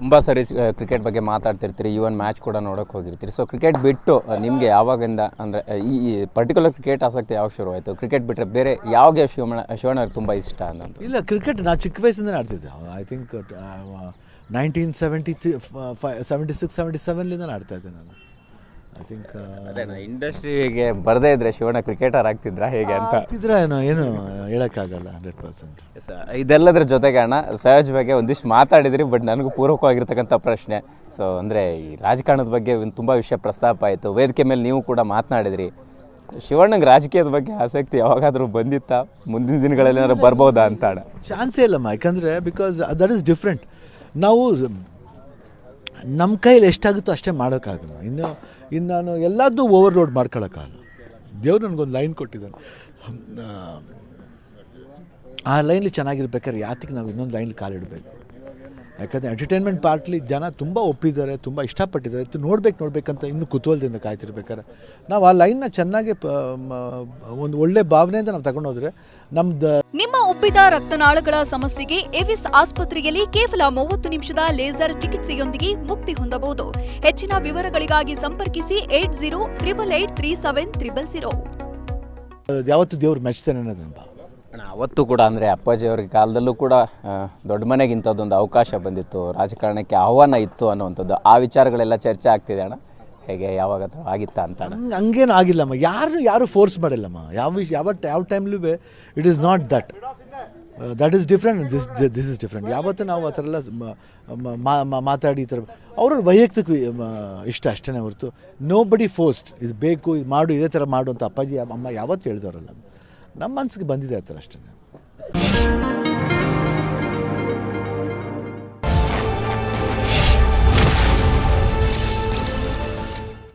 ತುಂಬ ಸರಿ ಕ್ರಿಕೆಟ್ ಬಗ್ಗೆ ಮಾತಾಡ್ತಿರ್ತೀರಿ. ಈವನ್ ಮ್ಯಾಚ್ ಕೂಡ ನೋಡೋಕೆ ಹೋಗಿರ್ತೀರಿ. ಸೊ ಕ್ರಿಕೆಟ್ ಬಿಟ್ಟು ನಿಮಗೆ ಯಾವಾಗಿಂದ ಅಂದರೆ ಈ ಪರ್ಟಿಕ್ಯುಲರ್ ಕ್ರಿಕೆಟ್ ಆಸಕ್ತಿ ಯಾವಾಗ ಶುರು ಆಯಿತು? ಕ್ರಿಕೆಟ್ ಬಿಟ್ಟರೆ ಬೇರೆ ಯಾವಾಗ ಶಿವಮಣ ಶಿವಣ್ಣ ಅವ್ರಿಗೆ ತುಂಬ ಇಷ್ಟ ಅನ್ನೋದು? ಇಲ್ಲ ಕ್ರಿಕೆಟ್ ನಾ ಚಿಕ್ಕ ವಯಸ್ಸಿಂದ ಆಡ್ತಿದ್ದೆ. I think nineteen seventy three five seventy six seventy ಸೆವೆನ್ಲಿಂದ ಆಡ್ತಾ ಇದ್ದೆ ನಾನು. ಐ ಥಿಂಕ್ ಅದೇ ಇಂಡಸ್ಟ್ರಿಗೆ ಬರದೇ ಇದ್ರೆ ಶಿವಣ್ಣ ಕ್ರಿಕೆಟರ್ ಆಗ್ತಿದ್ರಾ ಹೇಗೆ ಅಂತ. ಇದ್ರೆ ಏನೋ ಏನು ಹೇಳೋಕ್ಕಾಗಲ್ಲ ಹಂಡ್ರೆಡ್ ಪರ್ಸೆಂಟ್ ಇದೆಲ್ಲದ್ರ ಜೊತೆಗೆ ಅಣ್ಣ ಸಹಜ ಬಗ್ಗೆ ಒಂದಿಷ್ಟು ಮಾತಾಡಿದ್ರಿ ಬಟ್ ನನಗೂ ಪೂರಕವಾಗಿರ್ತಕ್ಕಂಥ ಪ್ರಶ್ನೆ. ಸೊ ಅಂದರೆ ಈ ರಾಜಕಾರಣದ ಬಗ್ಗೆ ಒಂದು ತುಂಬ ವಿಷಯ ಪ್ರಸ್ತಾಪ ಆಯಿತು. ವೇದಿಕೆ ಮೇಲೆ ನೀವು ಕೂಡ ಮಾತನಾಡಿದ್ರಿ. ಶಿವಣ್ಣಂಗೆ ರಾಜಕೀಯದ ಬಗ್ಗೆ ಆಸಕ್ತಿ ಯಾವಾಗಾದರೂ ಬಂದಿತ್ತಾ? ಮುಂದಿನ ದಿನಗಳಲ್ಲಿ ಏನಾದ್ರು ಬರ್ಬೋದಾ ಅಂತ ಅಣ್ಣ. ಚಾನ್ಸೇ ಇಲ್ಲಮ್ಮ ಯಾಕಂದರೆ ಬಿಕಾಸ್ ದಟ್ ಈಸ್ ಡಿಫ್ರೆಂಟ್ ನಾವು ನಮ್ಮ ಕೈಯಲ್ಲಿ ಎಷ್ಟಾಗುತ್ತೋ ಅಷ್ಟೇ ಮಾಡೋಕ್ಕಾಗಲ್ಲ. ಇನ್ನು ಇನ್ನು ನಾನು ಎಲ್ಲದೂ ಓವರ್ಲೋಡ್ ಮಾಡ್ಕೊಳ್ಳೋಕ್ಕಾಗಲ್ಲ ದೇವ್ರು ನನಗೊಂದು ಲೈನ್ ಕೊಟ್ಟಿದ್ದಾನೆ. ಆ ಲೈನ್ಲಿ ಚೆನ್ನಾಗಿರ್ಬೇಕಾದ್ರೆ ಯಾತಿಗೆ ನಾವು ಇನ್ನೊಂದು ಲೈನ್ಲಿ ಕಾಲಿಡಬೇಕು? ಯಾಕಂದರೆ ಎಂಟರ್ಟೈನ್ಮೆಂಟ್ ಪಾರ್ಟ್ಲಿ ಜನ ತುಂಬ ಒಪ್ಪಿದ್ದಾರೆ ತುಂಬ ಇಷ್ಟಪಟ್ಟಿದ್ದಾರೆ. ನೋಡ್ಬೇಕು ನೋಡ್ಬೇಕಂತ ಇನ್ನು ಕುತೂಹಲದಿಂದ ಕಾಯ್ತಿರ್ಬೇಕಾರೆ ನಾವು ಆ ಲೈನ್ನ ಚೆನ್ನಾಗಿ ಒಂದು ಒಳ್ಳೆ ಭಾವನೆಯಿಂದ ನಾವು ತಗೊಂಡೋದ್ರೆ ನಮ್ದು ನಿಮ್ಮ ಉಬ್ಬಿದ ರಕ್ತನಾಳಗಳ ಸಮಸ್ಯೆಗೆ ಎವಿಸ್ ಆಸ್ಪತ್ರೆಯಲ್ಲಿ ಕೇವಲ ಮೂವತ್ತು ನಿಮಿಷದ ಲೇಸರ್ ಚಿಕಿತ್ಸೆಯೊಂದಿಗೆ ಮುಕ್ತಿ ಹೊಂದಬಹುದು. ಹೆಚ್ಚಿನ ವಿವರಗಳಿಗಾಗಿ ಸಂಪರ್ಕಿಸಿ eight zero triple eight three seven triple zero. ಯಾವತ್ತು ದೇವ್ರು ಮೆಚ್ತಾನೆ ಅನ್ನೋದು ಭಾವ ಅಣ್ಣ, ಅವತ್ತು ಕೂಡ ಅಂದರೆ ಅಪ್ಪಾಜಿ ಅವ್ರ ಕಾಲದಲ್ಲೂ ಕೂಡ ದೊಡ್ಡ ಮನೆಗೆ ಇಂಥದ್ದೊಂದು ಅವಕಾಶ ಬಂದಿತ್ತು. ರಾಜಕಾರಣಕ್ಕೆ ಆಹ್ವಾನ ಇತ್ತು ಅನ್ನುವಂಥದ್ದು. ಆ ವಿಚಾರಗಳೆಲ್ಲ ಚರ್ಚೆ ಆಗ್ತಿದೆ ಅಣ್ಣ. ಹೇಗೆ, ಯಾವಾಗ ಆಗಿತ್ತ ಅಂತ ಹಂಗೇನು ಆಗಿಲ್ಲಮ್ಮ. ಯಾರು ಯಾರು ಫೋರ್ಸ್ ಮಾಡಿಲ್ಲಮ್ಮ. ಯಾವ ಯಾವ ಯಾವ ಟೈಮ್ಲೂ it is not that that is different this this is different ಯಾವತ್ತೂ ನಾವು ಆ ಥರ ಎಲ್ಲ ಮಾತಾಡಿ ಈ ಥರ, ಅವ್ರ ವೈಯಕ್ತಿಕ ಇಷ್ಟ ಅಷ್ಟೇ ಹೊರತು. ನೋ ಬಡಿ ಫೋರ್ಸ್ಡ್ ಇದು ಬೇಕು, ಇದು ಮಾಡು, ಇದೇ ಥರ ಮಾಡು ಅಂತ ಅಪ್ಪಾಜಿ, ಅಮ್ಮ ಯಾವತ್ತೂ ಹೇಳಿದವರಲ್ಲ. ನಮ್ಮ ಮನಸ್ಸಿಗೆ ಬಂದಿದೆ ಆ ಥರ ಅಷ್ಟೇ.